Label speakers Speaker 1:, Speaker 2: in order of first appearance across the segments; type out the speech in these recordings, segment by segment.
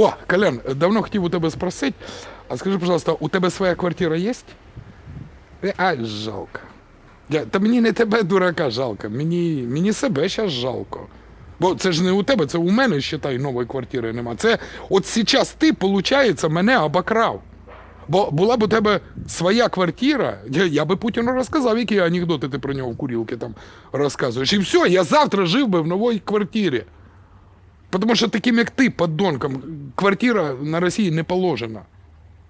Speaker 1: О, Колян, давно хотів у тебе спросити, а скажи, пожалуйста, у тебе своя квартира є? А, жалко. Я, та мені не тебе, дурака, жалко, мені, мені себе зараз жалко. Бо це ж не у тебе, це у мене, считай, нової квартири нема. Це от зараз ти, виходить, мене обокрав. Бо була б у тебе своя квартира, я, я би Путіну розказав, які анекдоти ти про нього в курілки там розказуєш. І все, я завтра жив би в новій квартирі. Потому що таким, як ти, подонком, квартира на Росії не положена.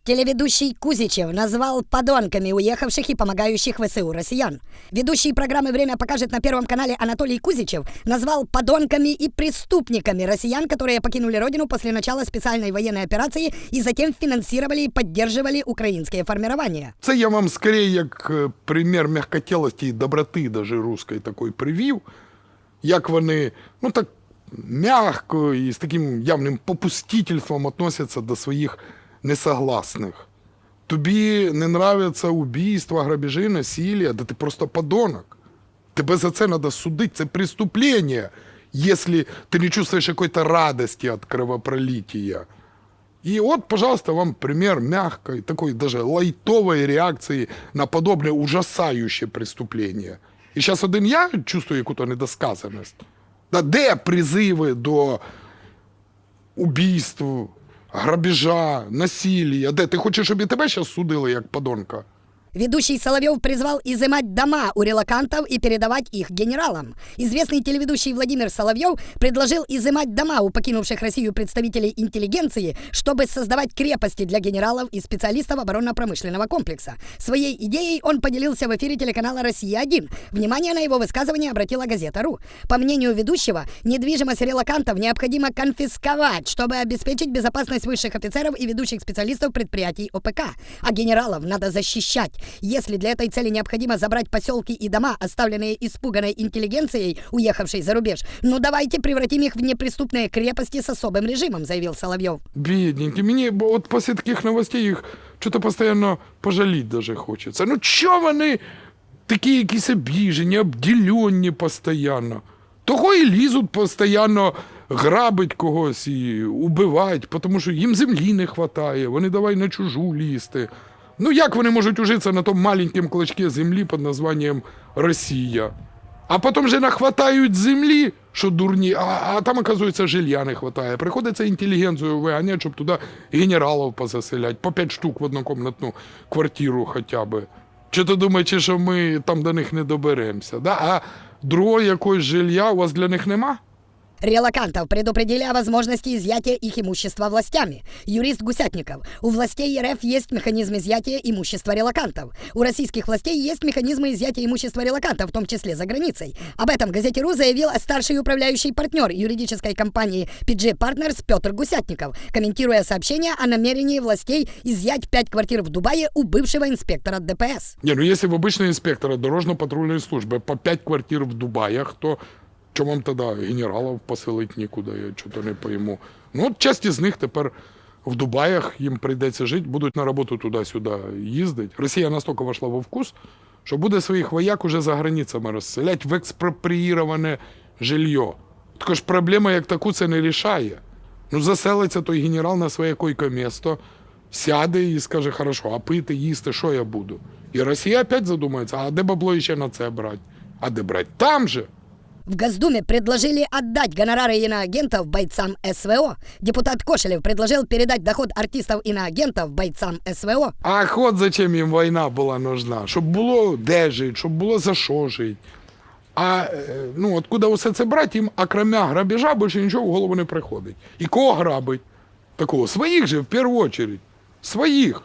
Speaker 2: Телеведущий Кузичев назвал подонками уехавших и помогающих ВСУ россиян. Ведущий программы «Время покажет» на Первом канале Анатолий Кузичев назвал подонками и преступниками россиян, которые покинули родину после начала специальной военной операции и затем финансировали и поддерживали украинские формирования.
Speaker 1: Це я вам скорее як е, примір м'якотілості і доброти даже русської такої привів, як вони, ну так м'яко і з таким явним попустительством относяться до своїх несогласних. Тобі не нравятся убийства, грабежі, насилие, да ти просто подонок. Тебе за це треба судити, це преступление, если ти не чувствуєш якої-то радости від кровопролития. И вот, пожалуйста, вам пример мягкой, такой даже лайтовой реакции на подобное ужасающее преступление. І зараз один я чувствую яку-то недосказаність. Да де призиви до убійств, грабежа, насилия? Де? Ти хочеш, щоб і тебе зараз судили як подонка?
Speaker 2: Ведущий Соловьев призвал изымать дома у релакантов и передавать их генералам. Известный телеведущий Владимир Соловьев предложил изымать дома у покинувших Россию представителей интеллигенции, чтобы создавать крепости для генералов и специалистов оборонно-промышленного комплекса. Своей идеей он поделился в эфире телеканала «Россия-1». Внимание на его высказывание обратила газета «Ру». По мнению ведущего, недвижимость релакантов необходимо конфисковать, чтобы обеспечить безопасность высших офицеров и ведущих специалистов предприятий ОПК. А генералов надо защищать. Если для этой цели необходимо забрать поселки и дома, оставленные испуганной интеллигенцией, уехавшей за рубеж, ну давайте превратим их в неприступные крепости с особым режимом, заявил Соловьев.
Speaker 1: Бедненькие. Мені бо от після таких новостей їх що-то постійно пожаліти даже хочеться. Ну чого вони такі якісь обіжені, обділені постійно? Того і лізуть постійно грабить когось і убивають, тому що їм землі не вистачає, вони давай на чужу лізти. Ну як вони можуть ужитися на тому маленькому клочке землі під названням Росія? А потім же нахватають землі, що дурні, а, а там, оказується, жилья не вистачає. Приходиться інтелігенцію виганяти, щоб туди генералів позаселяти, по п'ять штук в однокомнатну квартиру хоча б. Чи то думаєте, що ми там до них не доберемося? Да? А другого якогось жилья у вас для них нема?
Speaker 2: Релакантов предупредили о возможности изъятия их имущества властями. Юрист Гусятников. У властей РФ есть механизм изъятия имущества релакантов. У российских властей есть механизмы изъятия имущества релакантов, в том числе за границей. Об этом газете РУ заявил старший управляющий партнер юридической компании PG Partners Петр Гусятников, комментируя сообщение о намерении властей изъять пять квартир в Дубае у бывшего инспектора ДПС.
Speaker 1: Ні, ну якщо в обичного інспектора дорожньо-патрульної служби по 5 квартир в Дубаях, то чому вам тоді генералів поселити нікуди, я чого не пойму. Ну, от з них тепер в Дубаях їм прийдеться жити, будуть на роботу туди-сюди їздити. Росія настільки вошла во вкус, що буде своїх вояк уже за границями розселять в експропріїроване жилье. Така ж проблема, як таку, це не рішає. Ну, заселиться той генерал на своє койко-місто, сяде і скаже, хорошо, а пити, їсти, що я буду? І Росія опять задумається, а де бабло ще на це брати? А де брати? Там же.
Speaker 2: В Госдуме предложили отдать гонорары иноагентов бойцам СВО. Депутат Кошелев предложил передать доход артистов иноагентов бойцам СВО.
Speaker 1: А от зачем їм війна була нужна? Щоб було де жити, щоб було за що жити. А е, ну, откуда усе це брати, їм окромя грабежа більше нічого в голову не приходить. І кого грабить? Такого своїх же в першу чергу. Своїх.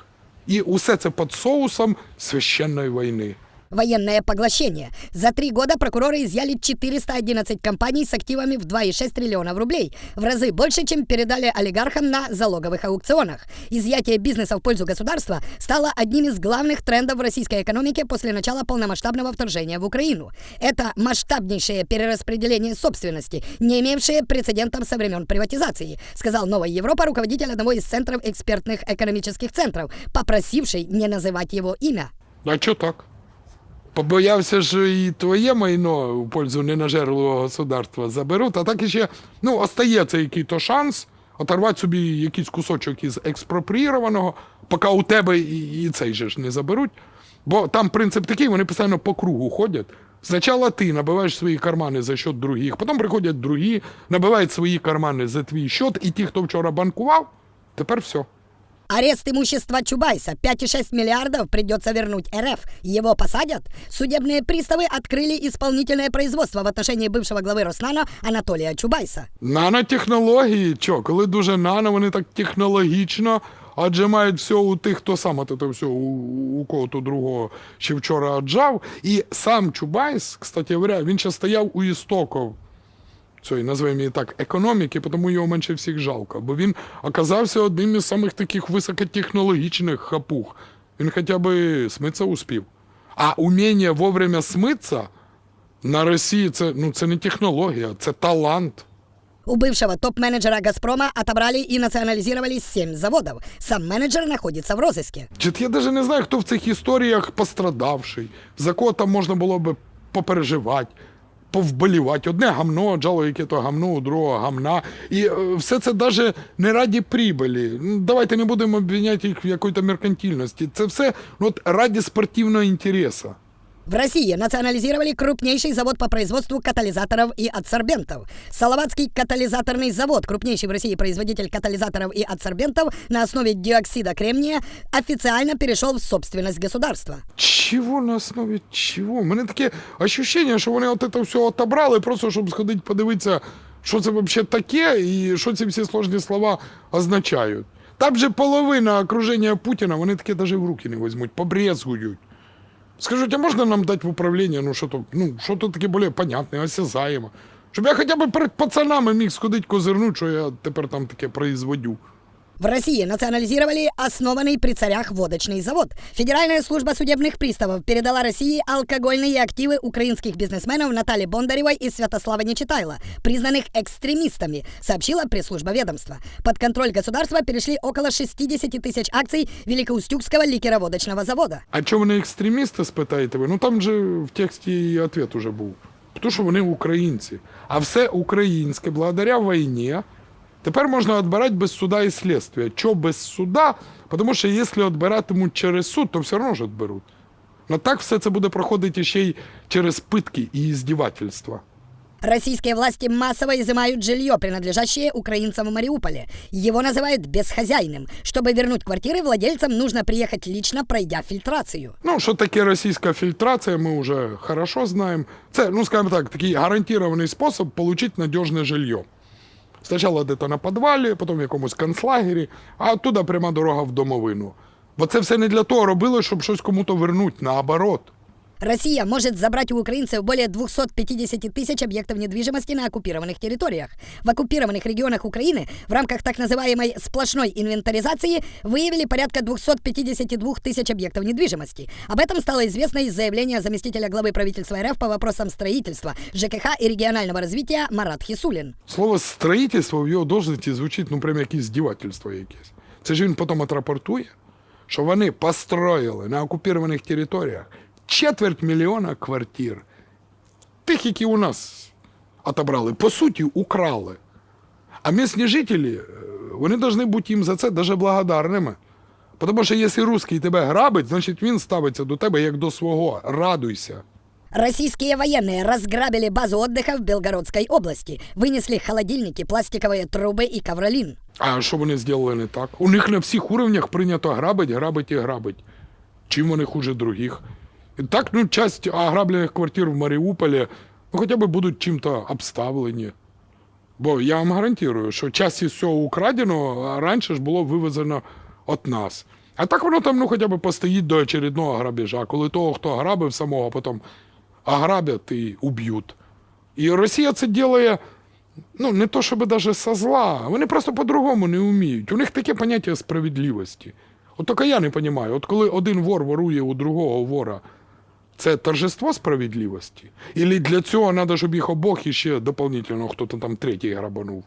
Speaker 1: І усе це під соусом священної війни.
Speaker 2: Военное поглощение. За три года прокуроры изъяли 411 компаний с активами в 2,6 триллионов рублей. В разы больше, чем передали олигархам на залоговых аукционах. Изъятие бизнеса в пользу государства стало одним из главных трендов в российской экономике после начала полномасштабного вторжения в Украину. Это масштабнейшее перераспределение собственности, не имевшее прецедентов со времен приватизации, сказал Новая Европа руководитель одного из центров экспертных экономических центров, попросивший не называть его имя.
Speaker 1: А чого так? Побоявся, що і твоє майно у пользу ненажерливого государства заберуть, а так іще, ну, остається який-то шанс оторвати собі якийсь кусочок із експропріірованого, поки у тебе і, і цей же ж не заберуть. Бо там принцип такий, вони постійно по кругу ходять. Спочатку ти набиваєш свої кармани за счет других, потім приходять другі, набивають свої кармани за твій счет, і ті, хто вчора банкував, тепер все.
Speaker 2: Арест имущества Чубайса 5,6 миллиардов придется вернуть РФ. Его посадят? Судебные приставы открыли исполнительное производство в отношении бывшего главы Роснана Анатолия Чубайса.
Speaker 1: Нанотехнології, що, коли дуже нано, вони так технологічно отжимають все у тих, хто сам от це все у, у кого-то другого ще вчора отжав. І сам Чубайс, кстати говоря, він ще стояв у істоків цієї, називаємо її так, економіки, тому його менше всіх жалко. Бо він оказався одним із самих таких високотехнологічних хапух. Він хоча б смитися успів. А уміння вовремя смитися на Росії це, ну, це не технологія, це талант.
Speaker 2: У бывшего топ-менеджера «Газпрома» отобрали и национализировали 7 заводов. Сам менеджер находится в розыске.
Speaker 1: Чи я навіть не знаю, хто в цих історіях пострадавший, за кого там можна було би попереживати, повболівати. Одне гамно, джало яке то гамно, у другого гамна. І е, все це навіть не раді прибилі. Ну, Давайте не будемо обвиняти їх в якоїсь меркантильності. Це все ну, от, раді спортивного інтересу.
Speaker 2: В России национализировали крупнейший завод по производству катализаторов и адсорбентов. Салаватский катализаторный завод, крупнейший в России производитель катализаторов и адсорбентов на основе диоксида кремния, официально перешел в собственность государства.
Speaker 1: Чого на основі чого? У мене таке ощущення, що вони от це все отобрали, просто щоб сходити подивитися, що це взагалі таке і що ці всі сложні слова означають. Там же половина окруження Путіна, вони таке навіть в руки не візьмуть, побрезгують. Скажуть, а можна нам дати в управління, ну що то, ну, що то таке більш понятне, осязаємо. Щоб я хоча б перед пацанами міг сходити козирну, що я тепер там таке производю.
Speaker 2: В России национализировали основанный при царях водочный завод. Федеральная служба судебных приставов передала России алкогольные активы украинских бизнесменов Натальи Бондаревой и Святослава Нечитайла, признанных экстремистами, сообщила пресс-служба ведомства. Под контроль государства перешли около 60 тысяч акций Великоустюгского ликероводочного завода.
Speaker 1: А чому вони екстремісти, спитаєте ви? Ну там же в тексті і відповідь уже був. Тому що вони українці. А все українське, благодаря війні, тепер можна відбирати без суда і слідства. Чого без суда? Тому що якщо відбиратимуть через суд, то все одно ж відберуть. Ну так все це буде проходити ще й через питки і іздівательства.
Speaker 2: Российские власти массово изымают жилье, принадлежащее украинцам в Мариуполе. Его называют безхозяйным. Чтобы вернуть квартиры, владельцам нужно приехать лично, пройдя фильтрацию.
Speaker 1: Ну, що таке російська фільтрація, ми вже хорошо знаємо. Це, ну, скажімо так, такий гарантований спосіб отримати надіжне жилье. Спочатку десь на підвалі, потім в якомусь концлагері, а оттуда пряма дорога в домовину. Бо це все не для того робили, щоб щось кому-то вернути, наоборот.
Speaker 2: Россия может забрать у украинцев более 250 тысяч объектов недвижимости на оккупированных территориях. В оккупированных регионах Украины в рамках так называемой сплошной инвентаризации выявили порядка 252 тысяч объектов недвижимости. Об этом стало известно из заявления заместителя главы правительства РФ по вопросам строительства, ЖКХ и регионального развития Марат Хисулин.
Speaker 1: Слово строїтельство в його должності звучить, ну, прямо якесь здівательство якесь. Це ж він потім отрапортує, що вони построїли на окупованих територіях четверть мільйона квартир. Тих, які у нас отобрали, по суті, украли. А місні жителі, е, вони повинні бути їм за це дуже благодарними. Тому що якщо русський тебе грабить, значить він ставиться до тебе як до свого. Радуйся.
Speaker 2: Российские военные разграбили базу отдыха в Белгородской области, вынесли холодильники, пластиковые трубы и ковролин.
Speaker 1: А що вони зробили не так? У них на всіх уровнях прийнято грабить, грабить і грабить. Чим вони хуже других? Так, ну, часть ограблених квартир в Маріуполі ну, хоча б будуть чим-то обставлені. Бо я вам гарантую, що часть із цього украденого раніше ж було вивезено від нас. А так воно там ну, хоча б постоїть до очередного грабежа, коли того, хто грабив самого, потім ограбять і уб'ють. І Росія це робить ну, не то щоб даже со зла, вони просто по-другому не вміють. У них таке поняття справедливості. От тільки я не розумію, от коли один вор ворує у другого вора, це торжество справедливості? Ілі для цього треба, щоб їх обох іще дополнительно хтось там третій грабанув?